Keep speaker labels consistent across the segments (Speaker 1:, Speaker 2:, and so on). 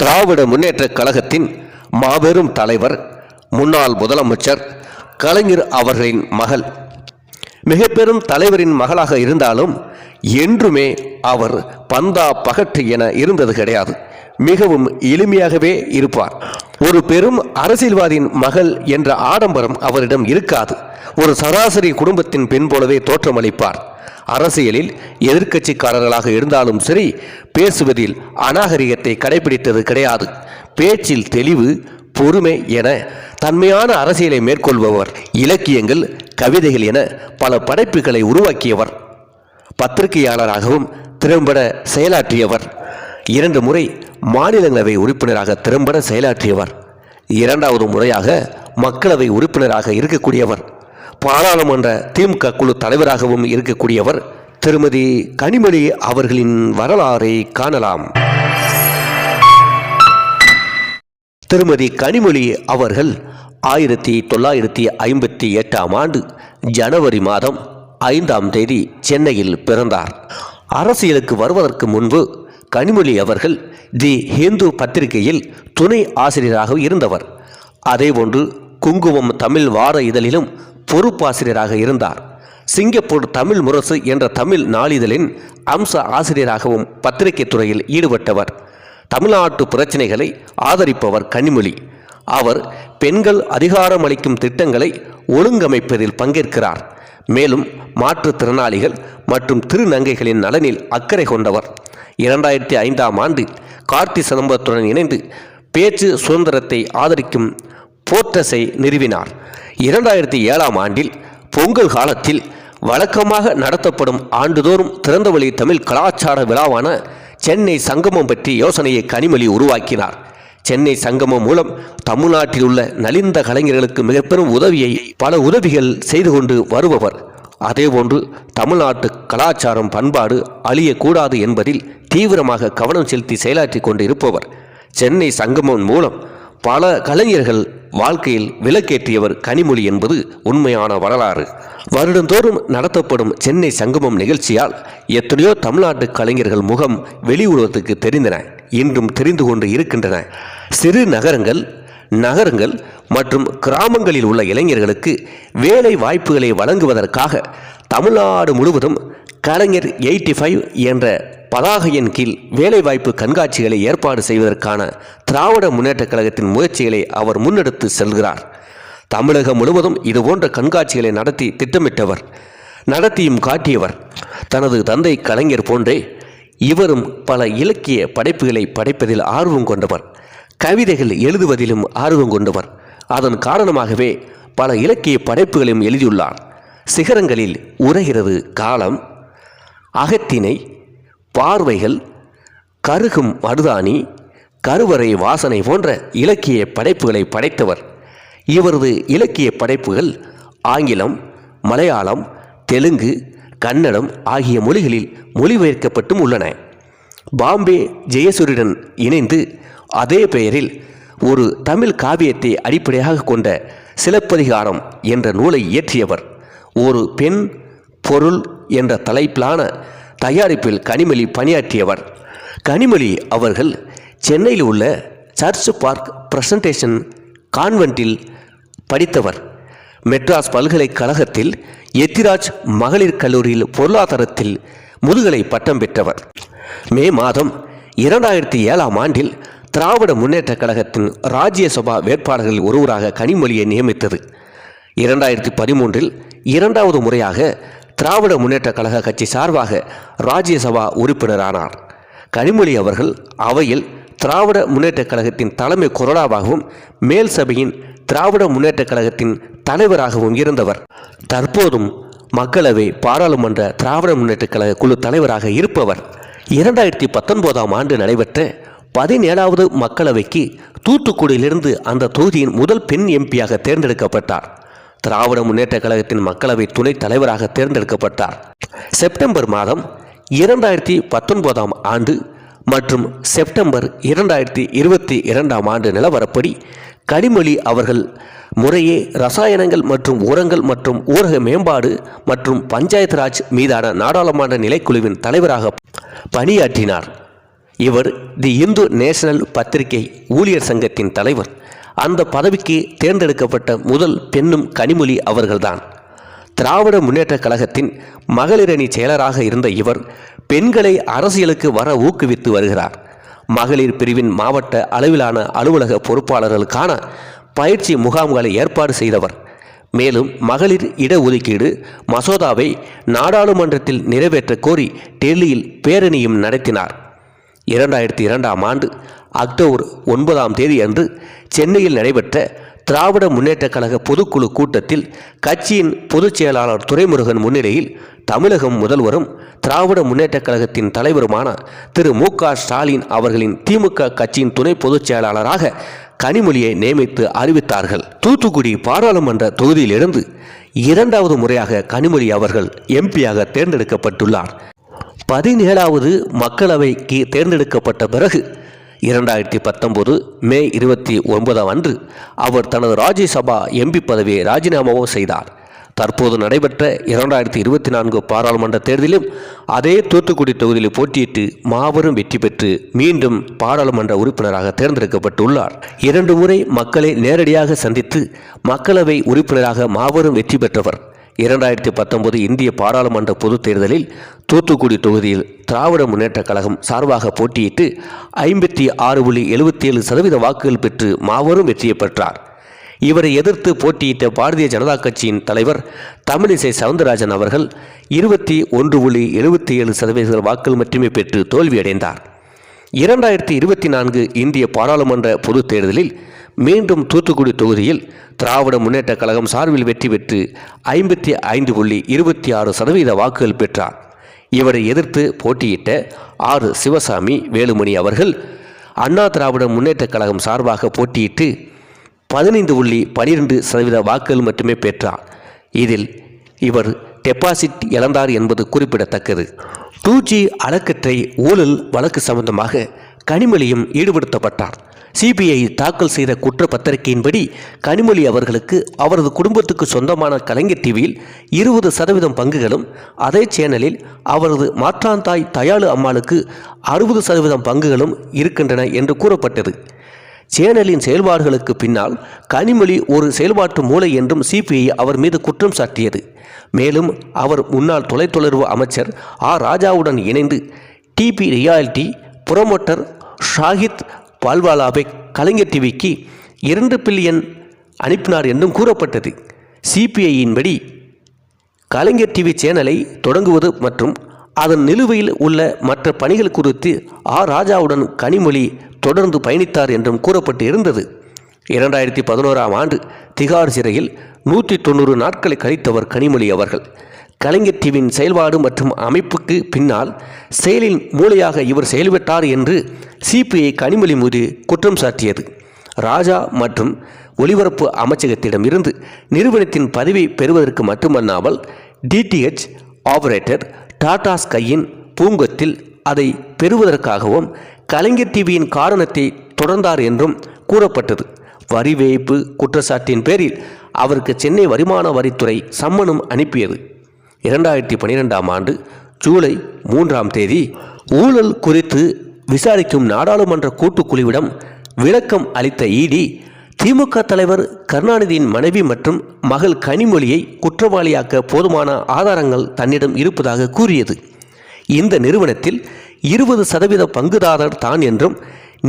Speaker 1: திராவிட முன்னேற்றக் கழகத்தின் மாபெரும் தலைவர் முன்னாள் முதலமைச்சர் கலைஞர் அவர்களின் மகள் மிக பெரும் தலைவரின் மகளாக இருந்தாலும் என்றுமே அவர் பந்தா பகட்டு என இருந்தது கிடையாது. மிகவும் எளிமையாகவே இருப்பார். ஒரு பெரும் அரசியல்வாதியின் மகள் என்ற ஆடம்பரம் அவரிடம் இருக்காது. ஒரு சராசரி குடும்பத்தின் பெண் போலவே தோற்றமளிப்பார். அரசியலில் எதிர்க்கட்சிக்காரர்களாக இருந்தாலும் சரி பேசுவதில் அநாகரிகத்தை கடைபிடித்தது கிடையாது. பேச்சில் தெளிவு பொறுமை என தன்மையான அரசியலை மேற்கொள்பவர் இலக்கியங்கள் கவிதைகள் என பல படைப்புகளை உருவாக்கியவர். பத்திரிகையாளராகவும் திறம்பட செயலாற்றியவர். இரண்டு முறை மாநிலங்களவை உறுப்பினராக திறம்பட செயலாற்றியவர். இரண்டாவது முறையாக மக்களவை உறுப்பினராக இருக்கக்கூடியவர். பாராளுமன்ற திமுக குழு தலைவராகவும் இருக்கக்கூடியவர். திருமதி கனிமொழி அவர்களின் வரலாறை காணலாம். திருமதி கனிமொழி அவர்கள் ஆயிரத்தி தொள்ளாயிரத்தி ஐம்பத்தி எட்டாம் ஆண்டு ஜனவரி மாதம் ஐந்தாம் தேதி சென்னையில் பிறந்தார். அரசியலுக்கு வருவதற்கு முன்பு கனிமொழி அவர்கள் தி ஹிந்து பத்திரிகையில் துணை ஆசிரியராக இருந்தவர். அதேபோன்று குங்குமம் தமிழ் வார இதழிலும் பொறுப்பாசிரியராக இருந்தார். சிங்கப்பூர் தமிழ் முரசு என்ற தமிழ் நாளிதழின் அம்ச ஆசிரியராகவும் பத்திரிகை துறையில் ஈடுபட்டவர். தமிழ்நாட்டு பிரச்சனைகளை ஆதரிப்பவர் கனிமொழி. அவர் பெண்கள் அதிகாரமளிக்கும் திட்டங்களை ஒழுங்கமைப்பதில் பங்கேற்கிறார். மேலும் மாற்றுத்திறனாளிகள் மற்றும் திருநங்கைகளின் நலனில் அக்கறை கொண்டவர். இரண்டாயிரத்தி ஐந்தாம் ஆண்டில் கார்த்தி சிதம்பரத்துடன் இணைந்து பேச்சு சுதந்திரத்தை ஆதரிக்கும் போர்ட்டஸை நிறுவினார். இரண்டாயிரத்தி ஏழாம் ஆண்டில் பொங்கல் காலத்தில் வழக்கமாக நடத்தப்படும் ஆண்டுதோறும் திறந்தவெளி தமிழ் கலாச்சார விழாவான சென்னை சங்கமம் பற்றி யோசனையை கனிமொழி உருவாக்கினார். சென்னை சங்கமம் மூலம் தமிழ்நாட்டில் உள்ள நலிந்த கலைஞர்களுக்கு மிக பெரும் உதவியை பல உதவிகள் செய்து கொண்டு வருபவர். அதேபோன்று தமிழ்நாட்டு கலாச்சாரம் பண்பாடு அழியக்கூடாது என்பதில் தீவிரமாக கவனம் செலுத்தி செயலாற்றி கொண்டு இருப்பவர் சென்னை சங்கமம் மூலம் பல கலைஞர்கள் வாழ்க்கையில் விலக்கேற்றியவர் கனிமொழி என்பது உண்மையான வரலாறு. வருடந்தோறும் நடத்தப்படும் சென்னை சங்கமம் நிகழ்ச்சியால் எத்தனையோ தமிழ்நாட்டு கலைஞர்கள் முகம் வெளி உலகத்துக்கு தெரிந்தன இன்றும் தெரிந்து கொண்டு இருக்கின்றன. சிறு நகரங்கள் நகரங்கள் மற்றும் கிராமங்களில் உள்ள இளைஞர்களுக்கு வேலை வாய்ப்புகளை வழங்குவதற்காக தமிழ்நாடு முழுவதும் கலைஞர் எயிட்டி ஃபைவ் என்ற பதாகையின் கீழ் வேலைவாய்ப்பு கண்காட்சிகளை ஏற்பாடு செய்வதற்கான திராவிட முன்னேற்றக் கழகத்தின் முயற்சிகளை அவர் முன்னெடுத்து செல்கிறார். தமிழகம் முழுவதும் இதுபோன்ற கண்காட்சிகளை நடத்தி திட்டமிட்டவர் நடத்தியும் காட்டியவர். தனது தந்தை கலைஞர் போன்றே இவரும் பல இலக்கிய படைப்புகளை படைப்பதில் ஆர்வம் கொண்டவர் கவிதைகள் எழுதுவதிலும் ஆர்வம் கொண்டவர். அதன் காரணமாகவே பல இலக்கிய படைப்புகளையும் எழுதியுள்ளார். சிகரங்களில் உரைகிறது காலம் அகத்தினை பார்வைகள் கருகும் மருதாணி கருவறை வாசனை போன்ற இலக்கிய படைப்புகளை படைத்தவர். இவரது இலக்கிய படைப்புகள் ஆங்கிலம் மலையாளம் தெலுங்கு கன்னடம் ஆகிய மொழிகளில் மொழிபெயர்க்கப்பட்டும் உள்ளன. பாம்பே ஜெயசூரியுடன் இணைந்து அதே பெயரில் ஒரு தமிழ் காவியத்தை அடிப்படையாக கொண்ட சிலப்பதிகாரம் என்ற நூலை இயற்றியவர். ஒரு பெண் பொருள் என்ற தலைப்பிலான தயாரிப்பில் கனிமொழி பணியாற்றியவர். கனிமொழி அவர்கள் சென்னையில் உள்ள சர்ச் பார்க் பிரசன்டேஷன் கான்வென்ட்டில் படித்தவர். மெட்ராஸ் பல்கலைக்கழகத்தில் எத்திராஜ் மகளிர் கல்லூரியில் பொருளாதாரத்தில் முதுகலை பட்டம் பெற்றவர். மே மாதம் இரண்டாயிரத்தி ஏழாம் ஆண்டில் திராவிட முன்னேற்றக் கழகத்தின் ராஜ்யசபா வேட்பாளர்களில் ஒருவராக கனிமொழியை நியமித்தது. இரண்டாயிரத்தி பதிமூன்றில் இரண்டாவது முறையாக திராவிட முன்னேற்ற கழக கட்சி சார்பாக ராஜ்யசபா உறுப்பினரானார். கனிமொழி அவர்கள் அவையில் திராவிட முன்னேற்றக் கழகத்தின் தலைமை கொறடாவாகவும் மேல் சபையின் திராவிட முன்னேற்றக் கழகத்தின் தலைவராகவும் இருந்தவர். தற்போதும் மக்களவை பாராளுமன்ற திராவிட முன்னேற்றக் கழக குழு தலைவராக இருப்பவர். இரண்டாயிரத்தி பத்தொன்பதாம் ஆண்டு நடைபெற்ற பதினேழாவது மக்களவைக்கு தூத்துக்குடியிலிருந்து அந்த தொகுதியின் முதல் பெண் எம்பியாக தேர்ந்தெடுக்கப்பட்டார். திராவிட முன்னேற்ற கழகத்தின் மக்களவை துணைத் தலைவராக தேர்ந்தெடுக்கப்பட்டார். செப்டம்பர் மாதம் இரண்டாயிரத்தி பத்தொன்பதாம் ஆண்டு மற்றும் செப்டம்பர் இரண்டாயிரத்தி இருபத்தி இரண்டாம் ஆண்டு நிலவரப்படி கனிமொழி அவர்கள் முறையே ரசாயனங்கள் மற்றும் உரங்கள் மற்றும் ஊரக மேம்பாடு மற்றும் பஞ்சாயத்து ராஜ் மீதான நாடாளுமன்ற நிலைக்குழுவின் தலைவராக பணியாற்றினார். இவர் தி இந்து நேஷனல் பத்திரிகை ஊழியர் சங்கத்தின் தலைவர். அந்த பதவிக்கு தேர்ந்தெடுக்கப்பட்ட முதல் பெண்ணும் கனிமொழி அவர்கள்தான். திராவிட முன்னேற்றக் கழகத்தின் மகளிரணி செயலராக இருந்த இவர் பெண்களை அரசியலுக்கு வர ஊக்குவித்து வருகிறார். மகளிர் பிரிவின் மாவட்ட அளவிலான அலுவலக பொறுப்பாளர்களுக்கான பயிற்சி முகாம்களை ஏற்பாடு செய்தவர். மேலும் மகளிர் இடஒதுக்கீடு மசோதாவை நாடாளுமன்றத்தில் நிறைவேற்ற கோரி டெல்லியில் பேரணியும் நடத்தினார். இரண்டாயிரத்தி இரண்டாம் ஆண்டு அக்டோபர் ஒன்பதாம் தேதி அன்று சென்னையில் நடைபெற்ற திராவிட முன்னேற்றக் கழக பொதுக்குழு கூட்டத்தில் கட்சியின் பொதுச் செயலாளர் துரைமுருகன் முன்னிலையில் தமிழகம் முதல்வரும் திராவிட முன்னேற்றக் கழகத்தின் தலைவருமான திரு மு க ஸ்டாலின் அவர்களின் திமுக கட்சியின் துணை பொதுச் செயலாளராக கனிமொழியை நியமித்து அறிவித்தார்கள். தூத்துக்குடி பாராளுமன்ற தொகுதியிலிருந்து இரண்டாவது முறையாக கனிமொழி அவர்கள் எம்பியாக தேர்ந்தெடுக்கப்பட்டுள்ளார். பதினேழாவது மக்களவைக்கு தேர்ந்தெடுக்கப்பட்ட பிறகு இரண்டாயிரத்தி பத்தொன்பது மே இருபத்தி ஒன்பதாம் அன்று அவர் தனது ராஜ்யசபா எம்பி பதவியை ராஜினாமாவும் செய்தார். தற்போது நடைபெற்ற இரண்டாயிரத்தி இருபத்தி நான்கு பாராளுமன்ற தேர்தலிலும் அதே தூத்துக்குடி தொகுதியில் போட்டியிட்டு மாபெரும் வெற்றி பெற்று மீண்டும் பாராளுமன்ற உறுப்பினராக தேர்ந்தெடுக்கப்பட்டுள்ளார். இரண்டு முறை மக்களை நேரடியாக சந்தித்து மக்களவை உறுப்பினராக மாபெரும் வெற்றி பெற்றவர் இரண்டாயிரத்தி பத்தொன்பது இந்திய பாராளுமன்ற பொதுத் தேர்தலில் தூத்துக்குடி தொகுதியில் திராவிட முன்னேற்றக் கழகம் சார்பாக போட்டியிட்டு ஐம்பத்தி ஆறு புள்ளி எழுபத்தி ஏழு சதவீத வாக்குகள் பெற்று மாபெரும் வெற்றியை பெற்றார். இவரை எதிர்த்து போட்டியிட்ட பாரதிய ஜனதா கட்சியின் தலைவர் தமிழிசை சவுந்தரராஜன் அவர்கள் இருபத்தி ஒன்று புள்ளி எழுபத்தி ஏழு சதவீத வாக்குகள் மட்டுமே பெற்று தோல்வியடைந்தார். இரண்டாயிரத்தி இருபத்தி நான்கு இந்திய பாராளுமன்ற பொதுத் தேர்தலில் மீண்டும் தூத்துக்குடி தொகுதியில் திராவிட முன்னேற்றக் கழகம் சார்பில் வெற்றி பெற்று ஐம்பத்தி ஐந்து புள்ளி இருபத்தி ஆறு சதவீத வாக்குகள் பெற்றார். இவரை எதிர்த்து போட்டியிட்ட ஆர். சிவசாமி வேலுமணி அவர்கள் அண்ணா திராவிட முன்னேற்றக் கழகம் சார்பாக போட்டியிட்டு பதினைந்து புள்ளி பனிரெண்டு சதவீத வாக்குகள் மட்டுமே பெற்றார். இதில் இவர் டெபாசிட் இழந்தார் என்பது குறிப்பிடத்தக்கது. டூ ஜி அலக்கற்றை ஊழல் வழக்கு சம்பந்தமாக கனிமொழியும் ஈடுபடுத்தப்பட்டார். சிபிஐ தாக்கல் செய்த குற்றப்பத்திரிகையின்படி கனிமொழி அவர்களுக்கு அவரது குடும்பத்துக்கு சொந்தமான கலைஞர் டிவியில் இருபது சதவீதம் பங்குகளும் அதே சேனலில் அவரது மாற்றாந்தாய் தயாளு அம்மாளுக்கு அறுபது சதவீதம் பங்குகளும் இருக்கின்றன என்று கூறப்பட்டது. சேனலின் செயல்பாடுகளுக்கு பின்னால் கனிமொழி ஒரு செயல்பாட்டு மூளை என்றும் சிபிஐ அவர் மீது குற்றம் சாட்டியது. மேலும் அவர் முன்னாள் தொலைத்தொடர்பு அமைச்சர் ஆர் ராஜாவுடன் இணைந்து டிபி ரியாலிட்டி புரோமோட்டர் ஷாஹித் பால்வாலாவை கலைஞர் டிவிக்கு இரண்டு பில்லியன் அனுப்பினார் என்றும் கூறப்பட்டது. சிபிஐயின் படி கலைஞர் டிவி சேனலை தொடங்குவது மற்றும் அதன் நிலுவையில் உள்ள மற்ற பணிகள் குறித்து ஆர் ராஜாவுடன் கனிமொழி தொடர்ந்து பயணித்தார் என்றும் கூறப்பட்டு இருந்தது. இரண்டாயிரத்தி பதினோராம் ஆண்டு திகார் சிறையில் நூற்றி தொண்ணூறு நாட்களை கழித்தவர் கனிமொழி அவர்கள். கலைஞர் டிவியின் செயல்பாடு மற்றும் அமைப்புக்கு பின்னால் செயலின் மூளையாக இவர் செயல்பட்டார் என்று சிபிஐ கனிமொழி மீது குற்றம் சாட்டியது. ராஜா மற்றும் ஒலிபரப்பு அமைச்சகத்திடமிருந்து நிறுவனத்தின் பதவி பெறுவதற்கு மட்டுமல்லாமல் டிடிஹெச் ஆபரேட்டர் டாடா ஸ்கையின் பூங்கொத்தில் அதை பெறுவதற்காகவும் கலைஞர் டிவியின் காரணத்தை தொடர்ந்தார் என்றும் கூறப்பட்டது. வரி வேய்ப்பு குற்றச்சாட்டின் பேரில் அவருக்கு சென்னை வருமான வரித்துறை சம்மனும் அனுப்பியது. இரண்டாயிரத்தி பனிரெண்டாம் ஆண்டு ஜூலை மூன்றாம் தேதி ஊழல் குறித்து விசாரிக்கும் நாடாளுமன்ற கூட்டுக்குழுவிடம் விளக்கம் அளித்த இடி திமுக தலைவர் கருணாநிதியின் மனைவி மற்றும் மகள் கனிமொழியை குற்றவாளியாக்க போதுமான ஆதாரங்கள் தன்னிடம் இருப்பதாக கூறியது. இந்த நிறுவனத்தில் இருபது சதவீத பங்குதாரர் தான் என்றும்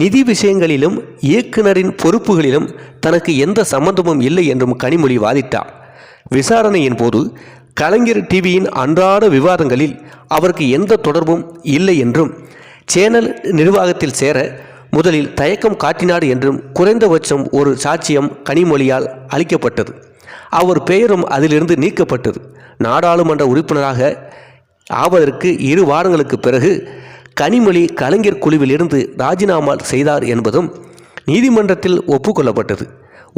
Speaker 1: நிதி விஷயங்களிலும் இயக்குனரின் பொறுப்புகளிலும் தனக்கு எந்த சம்பந்தமும் இல்லை என்றும் கனிமொழி வாதிட்டார். விசாரணையின் போது கலைஞர் டிவியின் அன்றாட விவாதங்களில் அவருக்கு எந்த தொடர்பும் இல்லை என்றும் சேனல் நிர்வாகத்தில் சேர முதலில் தயக்கம் காட்டினார் என்றும் குறைந்தபட்சம் ஒரு சாட்சியம் கனிமொழியால் அளிக்கப்பட்டது. அவர் பெயரும் அதிலிருந்து நீக்கப்பட்டது. நாடாளுமன்ற உறுப்பினராக ஆவதற்கு இரு வாரங்களுக்கு பிறகு கனிமொழி கலைஞர் குழுவிலிருந்து ராஜினாமா செய்தார் என்பதும் நீதிமன்றத்தில் ஒப்புக்கொள்ளப்பட்டது.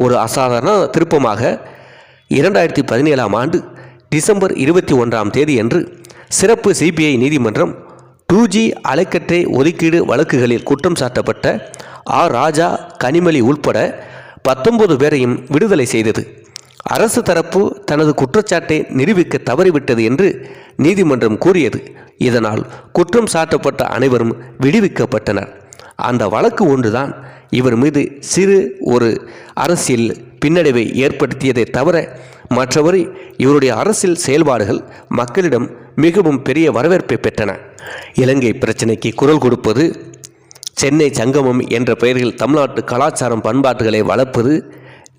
Speaker 1: ஒரு அசாதாரண திருப்பமாக இரண்டாயிரத்தி பதினேழாம் ஆண்டு டிசம்பர் இருபத்தி ஒன்றாம் தேதியன்று சிறப்பு சிபிஐ நீதிமன்றம் டூ ஜி அலைக்கற்றை ஒதுக்கீடு வழக்குகளில் குற்றம் சாட்டப்பட்ட ஆர் ராஜா கனிமொழி உள்பட பத்தொன்பது பேரையும் விடுதலை செய்தது. அரசு தரப்பு தனது குற்றச்சாட்டை நிரூபிக்க தவறிவிட்டது என்று நீதிமன்றம் கூறியது. இதனால் குற்றம் சாட்டப்பட்ட அனைவரும் விடுவிக்கப்பட்டனர். அந்த வழக்கு ஒன்றுதான் இவர் மீது சிறு ஒரு அரசியல் பின்னடைவை ஏற்படுத்தியதை தவிர மற்றவரை இவருடைய அரசியல் செயல்பாடுகள் மக்களிடம் மிகவும் பெரிய வரவேற்பை பெற்றன. இலங்கை பிரச்சினைக்கு குரல் கொடுப்பது சென்னை சங்கமம் என்ற பெயரில் தமிழ்நாட்டு கலாச்சாரம் பண்பாட்டுகளை வளர்ப்பது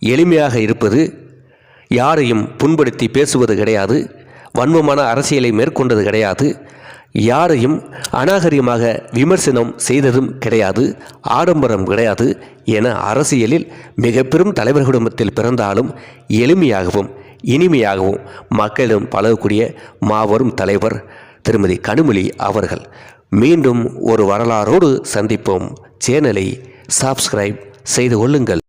Speaker 1: எளிமையாக இருப்பது யாரையும் புண்படுத்தி பேசுவது கிடையாது வன்மமான அரசியலை மேற்கொண்டது கிடையாது யாரையும் அநாகரிகமாக விமர்சனம் செய்ததும் கிடையாது ஆடம்பரம் கிடையாது என அரசியலில் மிக பெரும் தலைவர் குடும்பத்தில் பிறந்தாலும் எளிமையாகவும் இனிமையாகவும் மக்களிடம் பழகக்கூடிய மாபெரும் தலைவர் திருமதி கனிமொழி அவர்கள். மீண்டும் ஒரு வரலாறோடு சந்திப்போம். சேனலை சப்ஸ்கிரைப் செய்து கொள்ளுங்கள்.